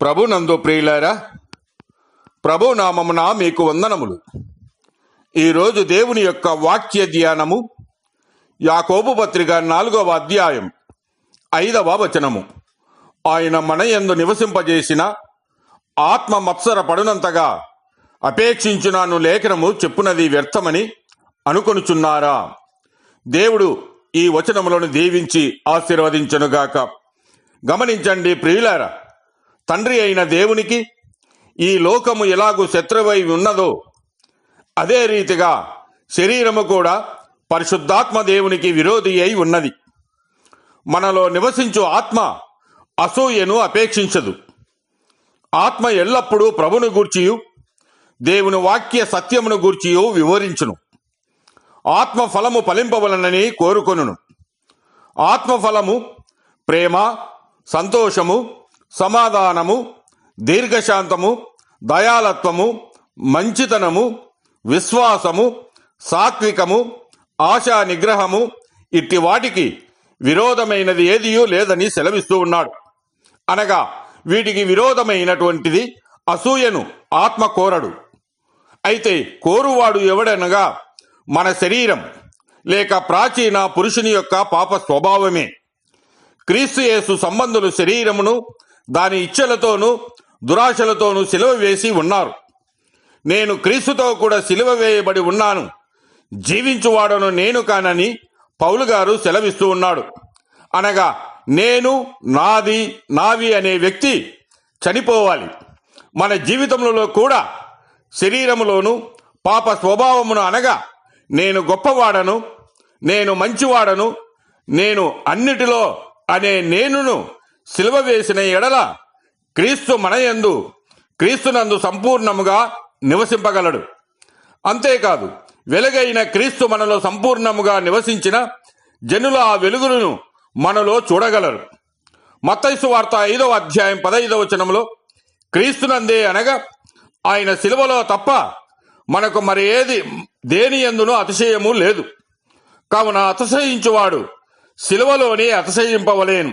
ప్రభు నందు ప్రియులారా ప్రభు నామమున మీకు వందనములు. ఈరోజు దేవుని యొక్క వాక్య ధ్యానము యాకోబు పత్రిక నాలుగవ అధ్యాయం ఐదవ వచనము. ఆయన మన యందు నివసింపజేసిన ఆత్మ మత్సర పడునంతగా అపేక్షించున్నాను లేఖనము చెప్పునది వ్యర్థమని అనుకొనుచున్నారా. దేవుడు ఈ వచనములను దీవించి ఆశీర్వదించనుగాక. గమనించండి ప్రియులారా తండ్రి అయిన దేవునికి ఈ లోకము ఎలాగూ శత్రువై ఉన్నదో అదే రీతిగా శరీరము కూడా పరిశుద్ధాత్మ దేవునికి విరోధి అయి ఉన్నది. మనలో నివసించు ఆత్మ అసూయను అపేక్షించదు. ఆత్మ ఎల్లప్పుడూ ప్రభును గూర్చియు దేవుని వాక్య సత్యమును గూర్చియు వివరించును. ఆత్మ ఫలము ఫలింపవలనని కోరుకొనును. ఆత్మ ఫలము ప్రేమ సంతోషము సమాధానము దీర్ఘశాంతము దయాలత్వము మంచితనము విశ్వాసము సాత్వికము ఆశా నిగ్రహము ఇట్టి వాటికి విరోధమైనది ఏదియూ లేదని సెలవిస్తూ ఉన్నాడు. అనగా వీటికి విరోధమైనటువంటిది అసూయను ఆత్మ కోరడు. అయితే కోరువాడు ఎవడనగా మన శరీరం లేక ప్రాచీన పురుషుని యొక్క పాప స్వభావమే. క్రీస్తు యేసు సంబంధులు శరీరమును దాని ఇచ్చలతోనూ దురాశలతోనూ సిలువ వేసి ఉన్నారు. నేను క్రీస్తుతో కూడా సిలువ వేయబడి ఉన్నాను. జీవించువాడను నేను కానని పౌలు గారు సెలవిస్తూ ఉన్నాడు. అనగా నేను నాది నావి అనే వ్యక్తి చనిపోవాలి. మన జీవితంలో కూడా శరీరములోను పాప స్వభావమును అనగా నేను గొప్పవాడను నేను మంచివాడను నేను అన్నిటిలో అనే నేనును సిలువ వేసిన ఎడల క్రీస్తు మనయందు క్రీస్తునందు సంపూర్ణముగా నివసింపగలడు. అంతేకాదు వెలుగైన క్రీస్తు మనలో సంపూర్ణముగా నివసించిన జనుల ఆ వెలుగును మనలో చూడగలరు. మత్తైసు వార్త ఐదవ అధ్యాయం పదైదవ వచనంలో క్రీస్తునందే అనగా ఆయన శిలువలో తప్ప మనకు మరి ఏది దేని ఎందునో అతిశయము లేదు. కావున అతిశయించువాడు శిలువలోనే అతిశయింపవలేను.